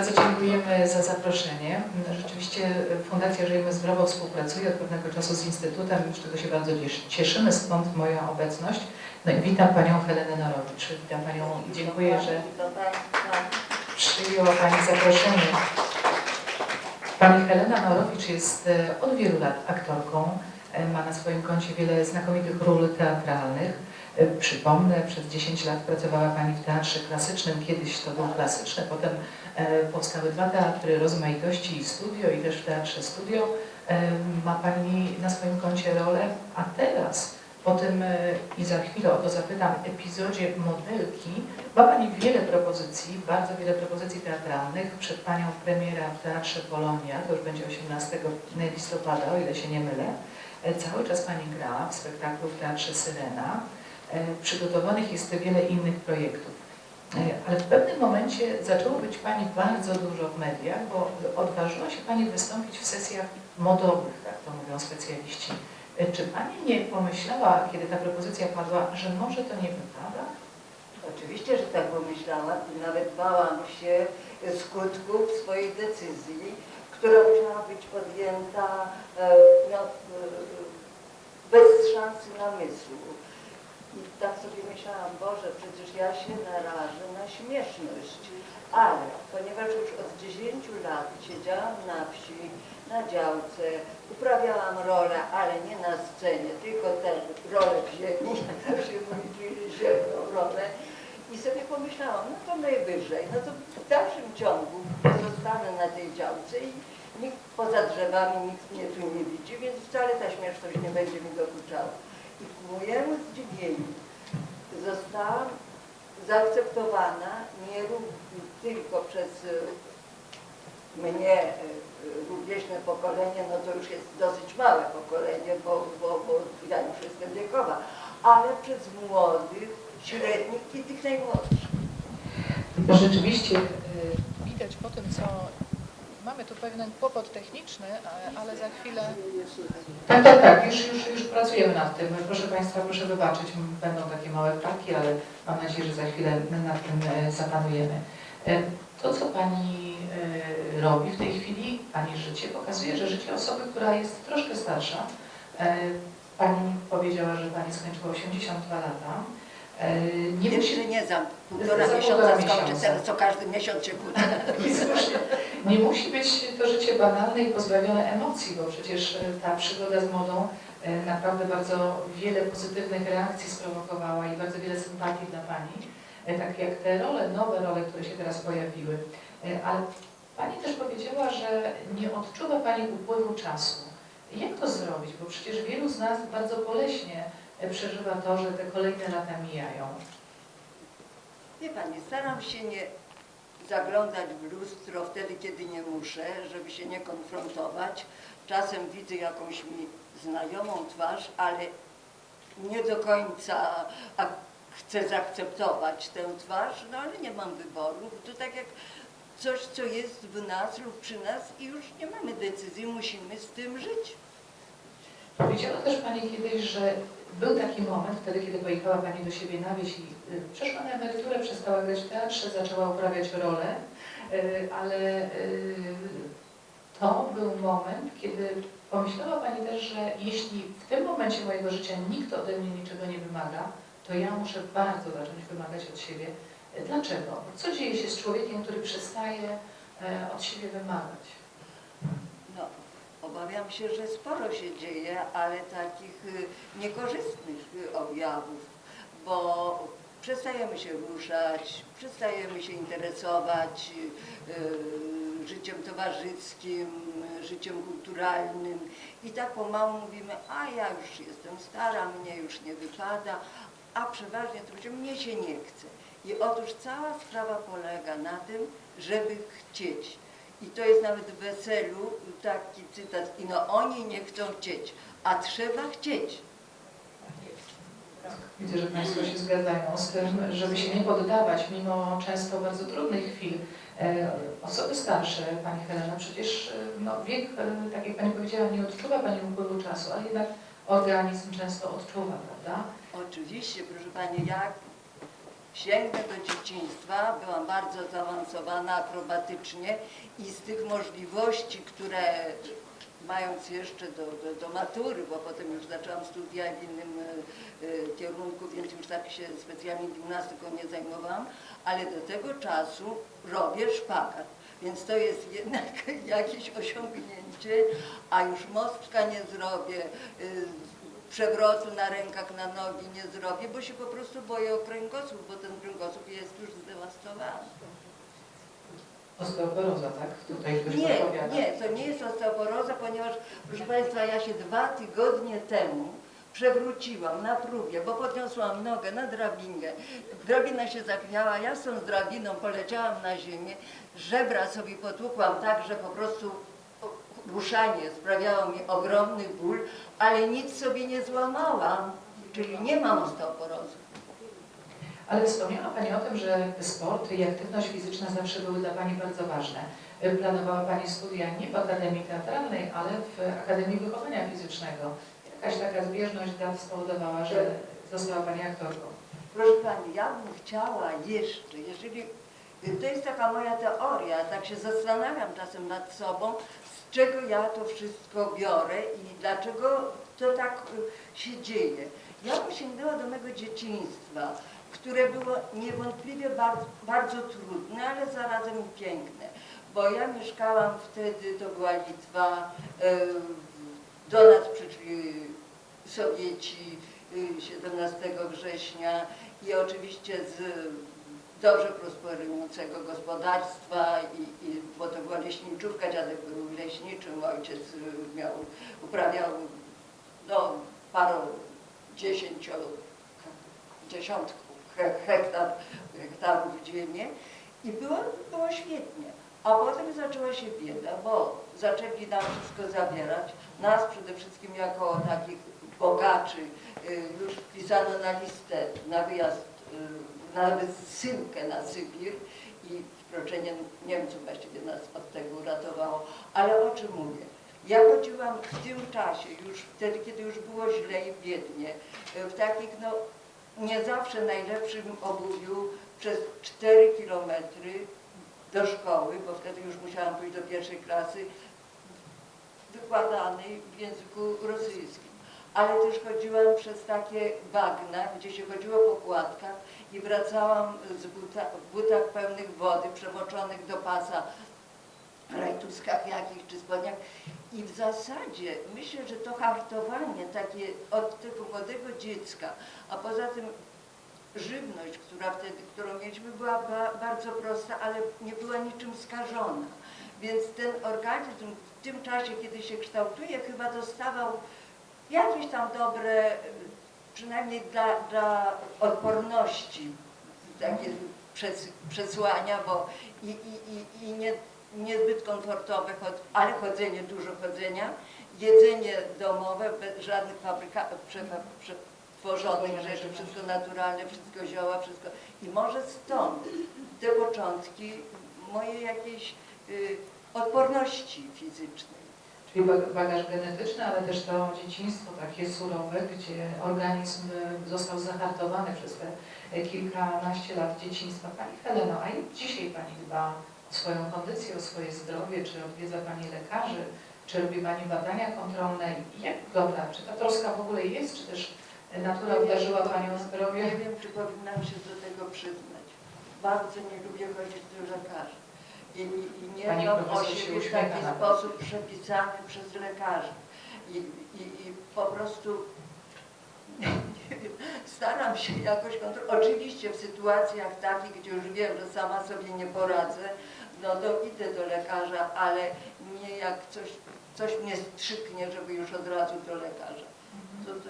Bardzo dziękujemy za zaproszenie. Rzeczywiście Fundacja Żyjmy Zdrowo współpracuje od pewnego czasu z Instytutem, z czego się bardzo ciesz- cieszymy, stąd moja obecność. No i witam Panią Helenę Norowicz. Witam Panią i dziękuję, że przyjęła Pani zaproszenie. Pani Helena Norowicz jest e, od wielu lat aktorką. E, Ma na swoim koncie wiele znakomitych ról teatralnych. E, Przypomnę, przez 10 lat pracowała Pani w teatrze klasycznym. Kiedyś to był klasyczny, potem powstały dwa teatry rozmaitości i studio i też w teatrze studio. E, Ma Pani na swoim koncie rolę, a teraz po tym e, i za chwilę o to zapytam epizodzie modelki ma Pani wiele propozycji, bardzo wiele propozycji teatralnych. Przed Panią premiera w Teatrze Polonia, to już będzie 18 listopada, o ile się nie mylę. E, Cały czas Pani gra w spektaklu w Teatrze Syrena. E, Przygotowanych jest wiele innych projektów. E, Ale w pewnym momencie zaczęło być Pani bardzo dużo w mediach, bo odważyła się Pani wystąpić w sesjach modowych, tak to mówią specjaliści. E, Czy Pani nie pomyślała, kiedy ta propozycja padła, że może to nie wypada? Oczywiście, że tak pomyślałam i nawet bałam się skutków swojej decyzji, która musiała być podjęta e, no, bez szansy namysłu. Tak sobie myślałam, Boże, przecież ja się narażę na śmieszność. Ale ponieważ już od 10 lat siedziałam na wsi, na działce, uprawiałam rolę, ale nie na scenie, tylko tę rolę w ziemi, to się mówi, czyli ziemną rolę. I sobie pomyślałam, no to najwyżej, no to w dalszym ciągu zostanę na tej działce i nikt poza drzewami, nikt mnie tu nie widzi, więc wcale ta śmieszność nie będzie mi dokuczała. I ku mojemu zdziwieniu zostałam zaakceptowana nie tylko przez y, mnie, y, rówieśne pokolenie, no to już jest dosyć małe pokolenie, bo, bo, bo ja już jestem wiekowa, ale przez młodych, średnich i tych najmłodszych. Rzeczywiście y, widać po tym, co mamy tu pewien kłopot techniczny, ale za chwilę. Tak, tak, tak, już, już pracujemy nad tym. Proszę Państwa, proszę wybaczyć, będą takie małe plaki, ale mam nadzieję, że za chwilę nad tym e, zapanujemy. E, To, co Pani e, robi w tej chwili, Pani życie, pokazuje, że życie osoby, która jest troszkę starsza. Pani powiedziała, że Pani skończyła 82 lata. Nie musi nie za półtora Za miesiąca teraz co każdy miesiąc się słusznie. Nie musi być to życie banalne i pozbawione emocji, bo przecież ta przygoda z modą naprawdę bardzo wiele pozytywnych reakcji sprowokowała i bardzo wiele sympatii dla Pani. E, Tak jak te role, nowe role, które się teraz pojawiły. E, Ale Pani też powiedziała, że nie odczuwa Pani upływu czasu. Jak to zrobić? Bo przecież wielu z nas bardzo boleśnie e, przeżywa to, że te kolejne lata mijają. Wie Pani, staram się nie zaglądać w lustro wtedy, kiedy nie muszę, żeby się nie konfrontować. Czasem widzę jakąś mi znajomą twarz, ale nie do końca chcę zaakceptować tę twarz, no ale nie mam wyboru. To tak jak coś, co jest w nas lub przy nas i już nie mamy decyzji, musimy z tym żyć. Powiedziała też Pani kiedyś, że był taki moment, wtedy kiedy pojechała Pani do siebie na wieś i y, przeszła na emeryturę, przestała grać w teatrze, zaczęła uprawiać rolę, y, ale y, to był moment, kiedy pomyślała Pani też, że jeśli w tym momencie mojego życia nikt ode mnie niczego nie wymaga, to ja muszę bardzo zacząć wymagać od siebie. Dlaczego? Co dzieje się z człowiekiem, który przestaje e, od siebie wymagać? No, obawiam się, że sporo się dzieje, ale takich y, niekorzystnych y, objawów, bo przestajemy się ruszać, przestajemy się interesować y, y, życiem towarzyskim, życiem kulturalnym i tak pomału mówimy, a ja już jestem stara, mnie już nie wypada, a przeważnie to będzie, mnie się nie chce. I otóż cała sprawa polega na tym, żeby chcieć. I to jest nawet w weselu taki cytat, i no oni nie chcą chcieć, a trzeba chcieć. Widzę, że Państwo się zgadzają z tym, żeby się nie poddawać mimo często bardzo trudnych chwil. E, Osoby starsze, Pani Helena, przecież e, no, wiek, e, tak jak Pani powiedziała, nie odczuwa Pani upływu czasu, ale jednak organizm często odczuwa, prawda? Oczywiście, proszę Pani, jak sięgnę do dzieciństwa, byłam bardzo zaawansowana akrobatycznie i z tych możliwości, które mając jeszcze do, do, do matury, bo potem już zaczęłam studia w innym e, kierunku, więc już tak się specjalnie gimnastyką nie zajmowałam, ale do tego czasu robię szpagat. Więc to jest jednak jakieś osiągnięcie, a już mostka nie zrobię, y, przewrotu na rękach, na nogi nie zrobię, bo się po prostu boję o kręgosłup, bo ten kręgosłup jest już zdewastowany. Osteoporoza, tak? Tutaj ktoś Nie, nie, to nie jest osteoporoza, ponieważ, proszę Państwa, ja się dwa tygodnie temu przewróciłam na próbie, bo podniosłam nogę na drabinę. Drabina się zachwiała, ja z tą drabiną poleciałam na ziemię, żebra sobie potłukłam tak, że po prostu ruszanie sprawiało mi ogromny ból, ale nic sobie nie złamałam, czyli nie mam osteoporozy. Ale wspomniała Pani o tym, że sport i aktywność fizyczna zawsze były dla Pani bardzo ważne. Planowała Pani studia nie w Akademii Teatralnej, ale w Akademii Wychowania Fizycznego. Jakaś taka zbieżność dat spowodowała, że została Pani aktorką. Proszę Pani, ja bym chciała jeszcze, jeżeli to jest taka moja teoria, tak się zastanawiam czasem nad sobą, z czego ja to wszystko biorę i dlaczego to tak y, się dzieje. Ja bym sięgnęła do mego dzieciństwa, które było niewątpliwie bardzo, bardzo trudne, ale zarazem piękne. Bo ja mieszkałam wtedy, to była Litwa, y, do nas przyszli Sowieci y, 17 września i oczywiście z dobrze prosperującego gospodarstwa, i, i, bo to była leśniczówka, dziadek był leśniczym, ojciec y, miał, uprawiał no, paru dziesięcio, dziesiątków hektar, hektarów ziemię i było, było świetnie. A potem zaczęła się bieda, bo zaczęli nam wszystko zabierać. Nas przede wszystkim jako takich bogaczy y, już wpisano na listę, na wyjazd, y, na wysyłkę na Sybir i wkroczenie Niemców właściwie nas od tego uratowało. Ale o czym mówię? Ja chodziłam w tym czasie, już wtedy, kiedy już było źle i biednie, y, w takich no nie zawsze najlepszym obuwiu przez 4 kilometry do szkoły, bo wtedy już musiałam pójść do pierwszej klasy, wykładanej w języku rosyjskim. Ale też chodziłam przez takie bagna, gdzie się chodziło po kładkach i wracałam z buta, w butach pełnych wody, przemoczonych do pasa, rajtuskach jakichś czy spodniach. I w zasadzie myślę, że to hartowanie takie od tego młodego dziecka, a poza tym żywność, która wtedy, którą mieliśmy, była ba, bardzo prosta, ale nie była niczym skażona. Więc ten organizm w tym czasie, kiedy się kształtuje, chyba dostawał jakieś tam dobre, przynajmniej dla, dla odporności, takie przes, przesłania, bo i, i, i, i nie, niezbyt komfortowe, ale chodzenie, dużo chodzenia, jedzenie domowe, bez żadnych fabryka, przetworzonych rzeczy, wszystko naturalne, wszystko zioła, wszystko. I może stąd te początki mojej jakiejś y, odporności fizycznej. Czyli bag- bagaż genetyczny, ale też to dzieciństwo takie surowe, gdzie organizm został zahartowany przez te kilkanaście lat dzieciństwa. Pani Heleno, a jak dzisiaj Pani dba o swoją kondycję, o swoje zdrowie? Czy odwiedza Pani lekarzy? Czy robi Pani badania kontrolne? Jak wygląda? Czy ta troska w ogóle jest? Czy też natura obdarzyła Panią zdrowie? Nie wiem, czy powinnam się do tego przyznać. Bardzo nie lubię chodzić do lekarzy. I, i, nie Pani dbam o siebie w taki nawet. sposób przepisany przez lekarzy. I, i, i po prostu nie wiem, staram się jakoś kontrolować. Oczywiście w sytuacjach takich, gdzie już wiem, że sama sobie nie poradzę, no to idę do lekarza, ale nie jak coś, coś mnie strzyknie, żeby już od razu do lekarza. To, to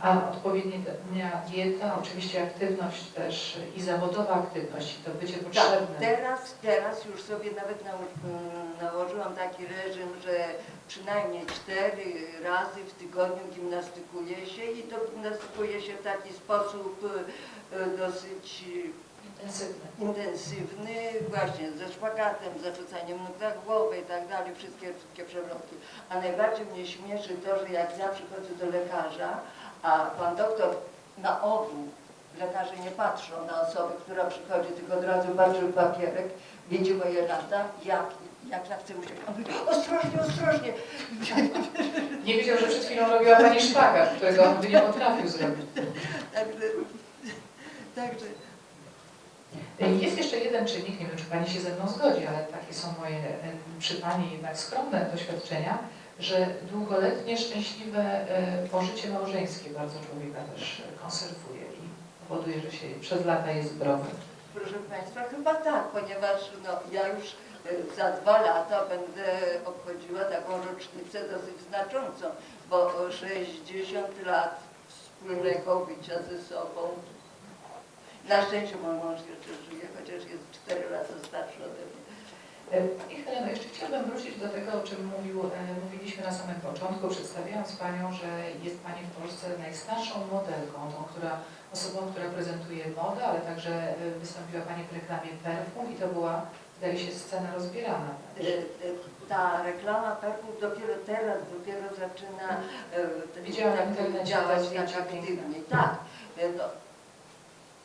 A odpowiednia dieta, oczywiście aktywność też i zawodowa aktywność, i to bycie Tak, potrzebne. teraz, teraz już sobie nawet mm, nałożyłam taki reżim, że przynajmniej cztery razy w tygodniu gimnastykuję się i to gimnastykuję się w taki sposób e, dosyć Intensywne. intensywny, właśnie ze szpagatem, zarzucaniem nóg na głowę i tak dalej, wszystkie, wszystkie przewrotki. A najbardziej mnie śmieszy to, że jak ja przychodzę do lekarza, a pan doktor na ogół lekarze nie patrzą na osobę, która przychodzi, tylko od razu patrzy w papierek, widzi moje lata, jak, jak ja chcę usiąść. On mówi, ostrożnie, ostrożnie. Nie wiedział, że przed chwilą robiła Pani szpagat, którego on by nie potrafił zrobić. Także, także Jest jeszcze jeden czynnik, nie wiem, czy Pani się ze mną zgodzi, ale takie są moje e, przy Pani jednak skromne doświadczenia, że długoletnie, szczęśliwe e, pożycie małżeńskie bardzo człowieka też e, konserwuje i powoduje, że się przez lata jest zdrowy. Proszę Państwa, chyba tak, ponieważ no, ja już e, za dwa lata będę obchodziła taką rocznicę dosyć znaczącą, bo 60 lat wspólnego bycia ze sobą. Na szczęście mój mąż jeszcze żyje, chociaż jest 4 lata starszy ode mnie. E, Pani Heleno, jeszcze chciałabym wrócić do tego, o czym mówił, e, mówiliśmy na samym początku, przedstawiając Panią, że jest Pani w Polsce najstarszą modelką, tą, która, osobą, która prezentuje modę, ale także e, wystąpiła Pani w reklamie perfum i to była, wydaje się, scena rozbierana. E, e, Ta reklama perfum dopiero teraz, dopiero zaczyna e, Widziałam w internecie działać tak aktywnie. Tak. E, No,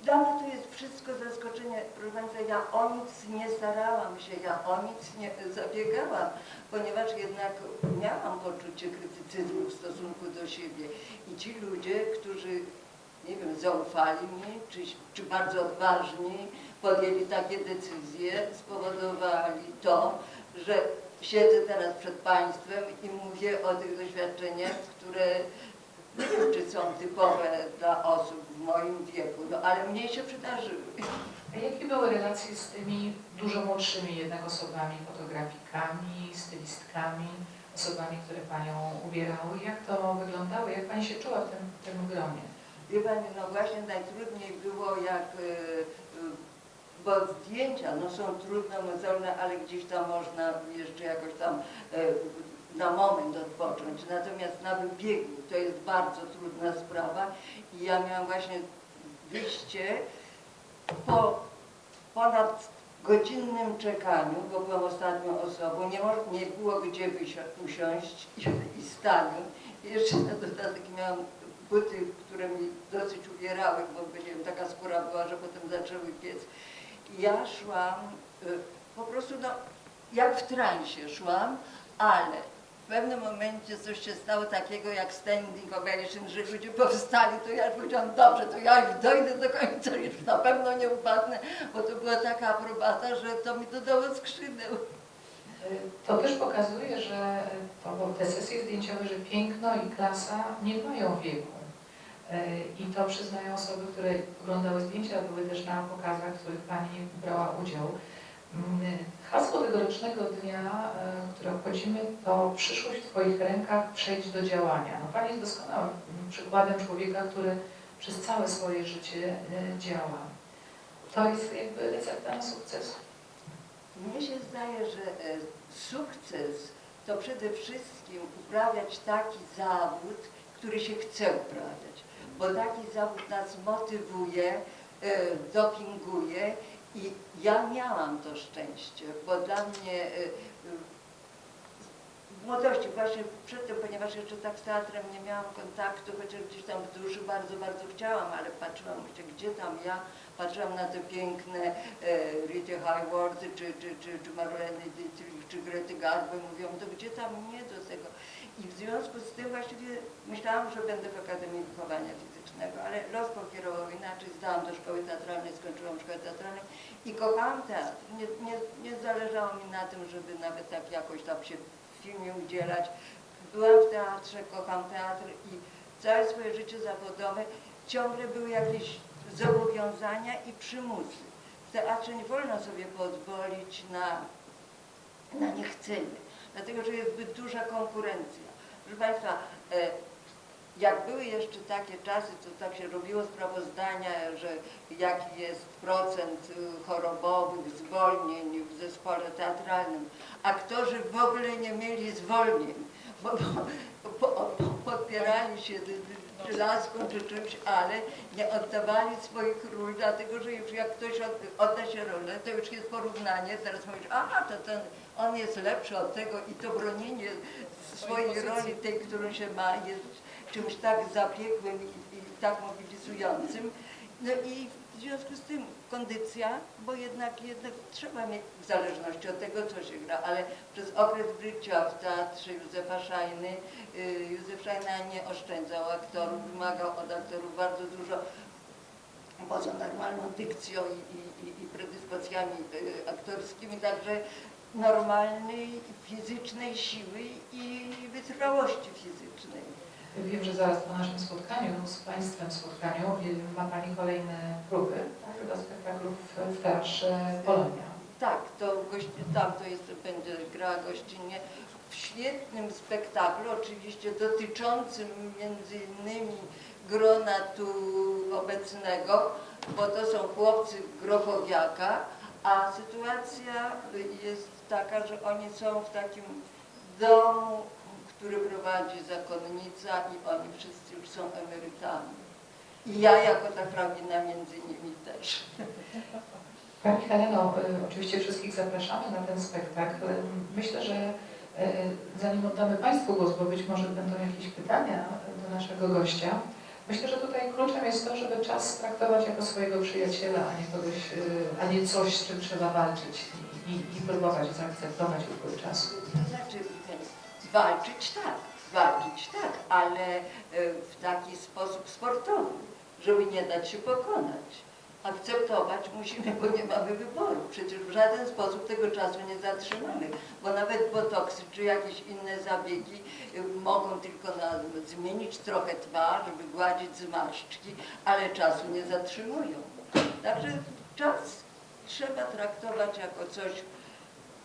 dla mnie to jest wszystko zaskoczenie. Proszę Państwa, ja o nic nie starałam się, ja o nic nie zabiegałam, ponieważ jednak miałam poczucie krytycyzmu w stosunku do siebie. I ci ludzie, którzy, nie wiem, zaufali mi, czy, czy bardzo odważni, podjęli takie decyzje, spowodowali to, że siedzę teraz przed Państwem i mówię o tych doświadczeniach, które nie wiem, czy są typowe dla osób w moim wieku, no ale mnie się przydarzyły. A jakie były relacje z tymi dużo młodszymi jednak osobami, fotografikami, stylistkami, osobami, które Panią ubierały? Jak to wyglądało? Jak Pani się czuła w tym, w tym gronie? Wie Pani, no właśnie najtrudniej było jak, y, y, bo zdjęcia no są trudne, mozolne, ale gdzieś tam można jeszcze jakoś tam y, na moment odpocząć. Natomiast na wybiegu to jest bardzo trudna sprawa i ja miałam właśnie wyjście po ponad godzinnym czekaniu, bo byłam ostatnią osobą, nie, mo- nie było gdzie usiąść i, i staniu. Jeszcze na dodatek miałam buty, które mi dosyć uwierały, bo nie taka skóra była, że potem zaczęły piec. Ja szłam, y, po prostu no, jak w transie szłam, ale w pewnym momencie coś się stało takiego jak standing ovation, że ludzie powstali, to ja powiedziałam, dobrze, to ja już dojdę do końca, już na pewno nie upadnę, bo to była taka aprobata, że to mi dodało skrzydeł. To też pokazuje, że to, bo te sesje zdjęciowe, że piękno i klasa nie mają wieku. I to przyznają osoby, które oglądały zdjęcia, były też na pokazach, w których Pani brała udział. Hasło tegorocznego dnia, e, które obchodzimy, to przyszłość w Twoich rękach, przejdź do działania. No, Pani jest doskonałym przykładem człowieka, który przez całe swoje życie e, działa. To jest jakby recepta na sukces. Mnie się zdaje, że e, sukces to przede wszystkim uprawiać taki zawód, który się chce uprawiać, bo taki zawód nas motywuje, dopinguje i ja miałam to szczęście, bo dla mnie e, e, w młodości, właśnie przedtem, ponieważ jeszcze tak z teatrem nie miałam kontaktu, chociaż gdzieś tam w duszy bardzo, bardzo chciałam, ale patrzyłam, myślę, gdzie tam ja, patrzyłam na te piękne e, Rita Hayworth, czy, czy, czy, czy Dietrich, czy Grety Garbo, mówią, to gdzie tam mnie do tego? I w związku z tym właściwie myślałam, że będę w Akademii Wychowania Fizycznego, ale los pokierował inaczej, zdałam do szkoły teatralnej, skończyłam szkołę teatralną i kochałam teatr. Nie, nie, nie zależało mi na tym, żeby nawet tak jakoś tam się w filmie udzielać. Byłam w teatrze, kocham teatr i całe swoje życie zawodowe ciągle były jakieś zobowiązania i przymusy. W teatrze nie wolno sobie pozwolić na, na niechcenie, dlatego że jest zbyt duża konkurencja. Proszę Państwa, e, jak były jeszcze takie czasy, to tak się robiło sprawozdania, że jaki jest procent y, chorobowych zwolnień w zespole teatralnym. Aktorzy w ogóle nie mieli zwolnień, bo, bo, bo podpierali się czy laską, czy czymś, ale nie oddawali swoich ról, dlatego że już jak ktoś od, odda się rolę, to już jest porównanie, teraz mówisz, aha, to ten, on jest lepszy od tego i to bronienie swojej roli, tej, którą się ma, jest czymś tak zabiegłym i, i tak mobilizującym. No i w związku z tym kondycja, bo jednak, jednak trzeba mieć, w zależności od tego, co się gra, ale przez okres życia w teatrze Józefa Szajny, y, Józef Szajna nie oszczędzał aktorów, wymagał od aktorów bardzo dużo, poza normalną dykcją i, i, i, y, aktorskimi, także normalnej fizycznej siły i wytrwałości fizycznej. Wiem, że zaraz po naszym spotkaniu, z Państwem spotkaniu, y, ma Pani kolejne próby tak, do spektaklu w, Teatrze Polonia. Tak, to gości, tam to jest, będzie gra gościnnie w świetnym spektaklu, oczywiście dotyczącym między innymi grona tu obecnego, bo to są chłopcy Grochowiaka, a sytuacja jest taka, że oni są w takim domu, który prowadzi zakonnica i oni wszyscy już są emerytami. I ja jako ta hrabina między nimi też. Pani Heleno, y, oczywiście wszystkich zapraszamy na ten spektakl. Y, Myślę, że y, zanim oddamy Państwu głos, bo być może będą jakieś pytania do naszego gościa, myślę, że tutaj kluczem jest to, żeby czas traktować jako swojego przyjaciela, a nie kogoś, a nie coś, z czym trzeba walczyć i, i, i próbować zaakceptować upływ czasu. Walczyć tak, walczyć tak, ale e, w taki sposób sportowy, żeby nie dać się pokonać. Akceptować musimy, bo nie mamy wyboru. Przecież w żaden sposób tego czasu nie zatrzymamy, bo nawet botoksy czy jakieś inne zabiegi e, mogą tylko zmienić trochę twarz, żeby gładzić zmarszczki, ale czasu nie zatrzymują. Także czas trzeba traktować jako coś,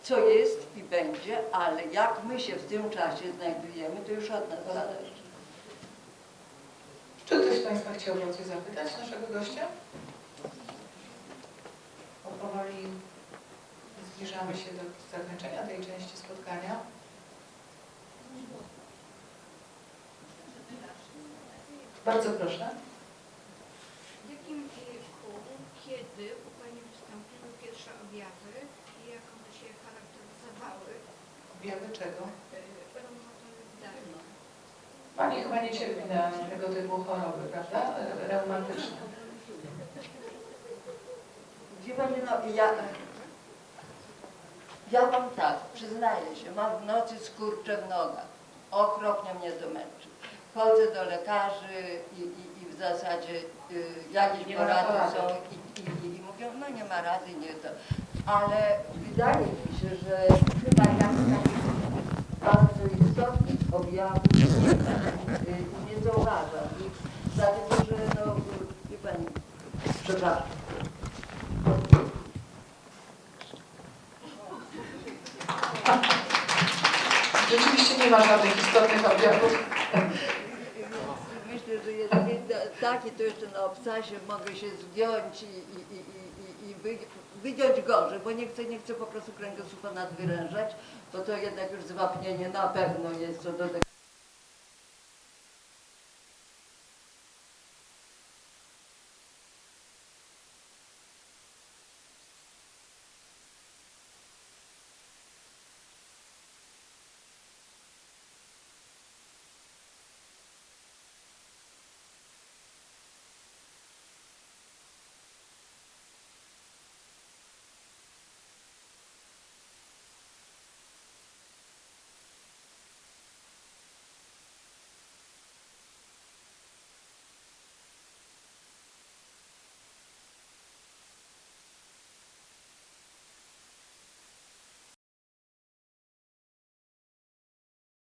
co jest i będzie, ale jak my się w tym czasie znajdujemy, to już od nas zależy. Czy ktoś z Państwa chciałby o coś zapytać naszego gościa? Bo powoli zbliżamy się do zakończenia tej części spotkania. Bardzo proszę. W jakim wieku, kiedy u Pani wystąpiły pierwsze objawy i jak one się charakteryzowały? Objawy czego? Pani chyba nie cierpi na tego typu choroby, prawda? Re- Reumatyczne. Wie Pani, no ja, ja mam tak, przyznaję się, mam w nocy skurcze w nogach. Okropnie mnie to męczy. Chodzę do lekarzy i, i, i w zasadzie y, jakieś Nie porady są i, i, i, i mówią, no nie ma rady, nie to. Ale wydaje mi się, że chyba jak takich bardzo istotnych objawów nie, y, nie zauważam. I dlatego, że no, wie Pani, przepraszam. Rzeczywiście nie ma żadnych istotnych objawów. Myślę, że jeżeli taki, to jeszcze na obcasie mogę się zgiąć i, i, i, i, i wy, wygiąć gorzej, bo nie chcę, nie chcę po prostu kręgosłupa nadwyrężać, bo to jednak już zwapnienie na pewno jest co do tego.